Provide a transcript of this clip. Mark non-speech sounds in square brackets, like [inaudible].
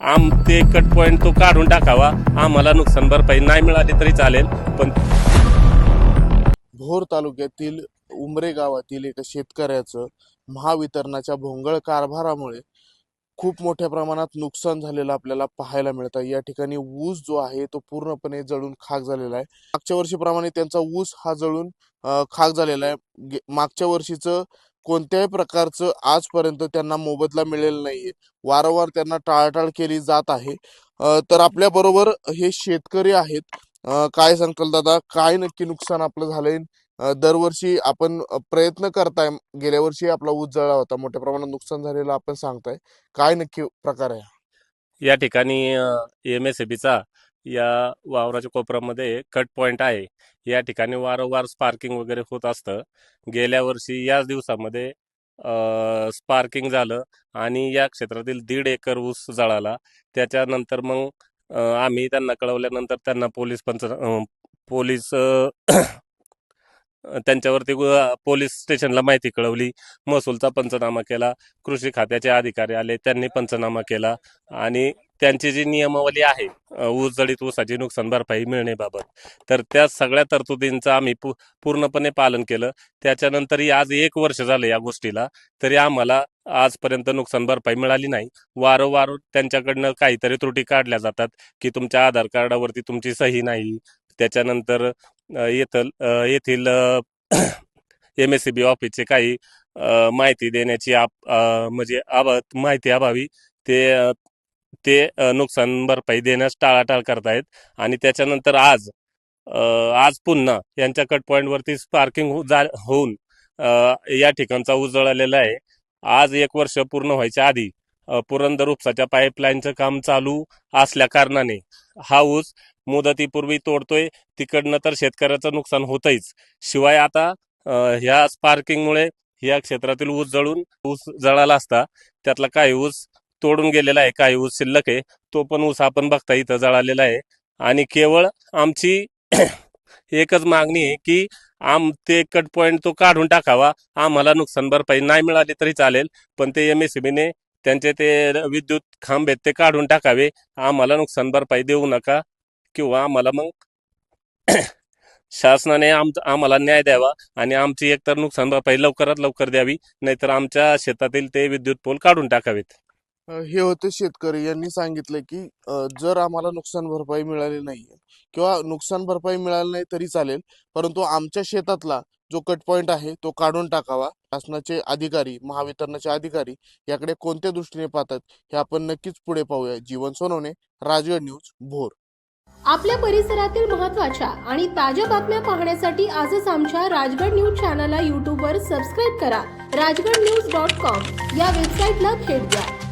आम ते cut point तो काढून टाकावा. आम्हाला नुकसान भरपाई नाही मिळाली तरी चालेल पण भोर तालुक्यातील उमरे गावातील एका शेतकऱ्याचं महावितरणाच्या भोंगळ कारभारामुळे खूप मोठ्या प्रमाणात नुकसान झालेलं आपल्याला पाहायला मिळतं. या ठिकाणी ऊस जो आहे तो पूर्णपणे जळून खाक झालेला आहे. मागच्या वर्षीप्रमाणे त्यांचा ऊस हा जळून खाक झालेला आहे. मागच्या वर्षीचं कोणत्याही प्रकारचं आजपर्यंत त्यांना मोबदला मिळेल नाहीये. वारंवार त्यांना टाळाटाळ केली जात आहे. तर आपल्या बरोबर हे शेतकरी आहेत. काय सांगताल दादा? काय नक्की नुकसान आपलं झालंय? दरवर्षी आपण प्रयत्न करताय. गेल्या वर्षी आपला ऊस जळला होता. मोठ्या प्रमाणात नुकसान झालेलं आपण सांगताय. काय नक्की प्रकार आहे या ठिकाणी एम एस एबीचा या वावराच्या कोपऱ्यामध्ये कट पॉइंट आहे. या ठिकाणी वारंवार स्पार्किंग वगैरे होत असतं. गेल्या वर्षी याच दिवसामध्ये स्पार्किंग झालं आणि या क्षेत्रातील दीड एकर ऊस जळाला. त्याच्यानंतर मग आम्ही त्यांना कळवल्यानंतर त्यांना पोलीस पंच पोलीस त्यांच्यावरती पोलीस स्टेशनला माहिती कळवली. महसूलचा पंचनामा केला. कृषी खात्याचे अधिकारी आले. त्यांनी पंचनामा केला आणि त्यांची जी नियमावली आहे ऊस जडीत ऊसाची नुकसान भरपाई मिळण्याबाबत. तर त्या सगळ्या तरतुदींचं आम्ही पू पूर्णपणे पालन केलं. त्याच्यानंतरही आज एक वर्ष झालं या गोष्टीला तरी आम्हाला आजपर्यंत नुकसान भरपाई मिळाली नाही. वारंवार त्यांच्याकडनं काहीतरी त्रुटी काढल्या जातात की तुमच्या आधार कार्डावरती तुमची सही नाही. त्याच्यानंतर येथल येथील एम एस सी बी ऑफिसचे काही माहिती देण्याची आप म्हणजे माहिती अभावी ते ते नुकसान भरपाई देण्यास टाळाटाळ करतायत. आणि त्याच्यानंतर आज आज पुन्हा यांच्या कट पॉईंटवरती स्पार्किंग जा होऊन या ठिकाणचा उजळलेला आहे. आज एक वर्ष पूर्ण व्हायच्या आधी पुरंदर उपसाच्या पाईपलाईनचं काम चालू असल्या कारणाने हा ऊस मुदतीपूर्वी तोडतोय. तिकडनं तर शेतकऱ्याचं नुकसान होतंच शिवाय आता ह्या स्पार्किंगमुळे या क्षेत्रातील ऊस जळून ऊस जळाला असता त्यातला काही ऊस तोडून गेलेला आहे. काही ऊस शिल्लक आहे. तो पण ऊस आपण बघता इथं जळालेला आहे. आणि केवळ आमची [clears throat] एकच मागणी आहे की आम ते कट पॉईंट तो काढून टाकावा. आम्हाला नुकसान भरपाई नाही मिळाली तरी चालेल. पण ते एम एस बीने त्यांचे ते विद्युत खांब आहेत ते काढून टाकावे. आम्हाला नुकसान भरपाई देऊ नका. किंवा आम्हाला मग [clears throat] शासनाने आम आम्हाला न्याय द्यावा. आणि आमची एकतर नुकसान भरपाई लवकरात लवकर द्यावी. नाहीतर आमच्या शेतातील ते विद्युत पोल काढून टाकावेत. हे होते शेतकरी. यांनी सांगितलं की जर आम्हाला नुकसान भरपाई मिळाली नाही किंवा नुकसान भरपाई मिळाली नाही तरी चालेल परंतु आमच्या शेतातला जो कट पॉइंट आहे तो काढून टाकावा. शासनाचे अधिकारी महावितरणाचे अधिकारी याकडे कोणत्या दृष्टीने पाहतात हे आपण नक्कीच पुढे पाहूया. जीवन सोनवणे राजगड न्यूज भोर. आपल्या परिसरातील महत्त्वाच्या आणि ताज्या बातम्या पाहण्यासाठी आजच आमच्या राजगड न्यूज चॅनलला यूट्यूबवर सबस्क्राईब करा. राजगड न्यूज डॉट कॉम या वेबसाईटला भेट द्या.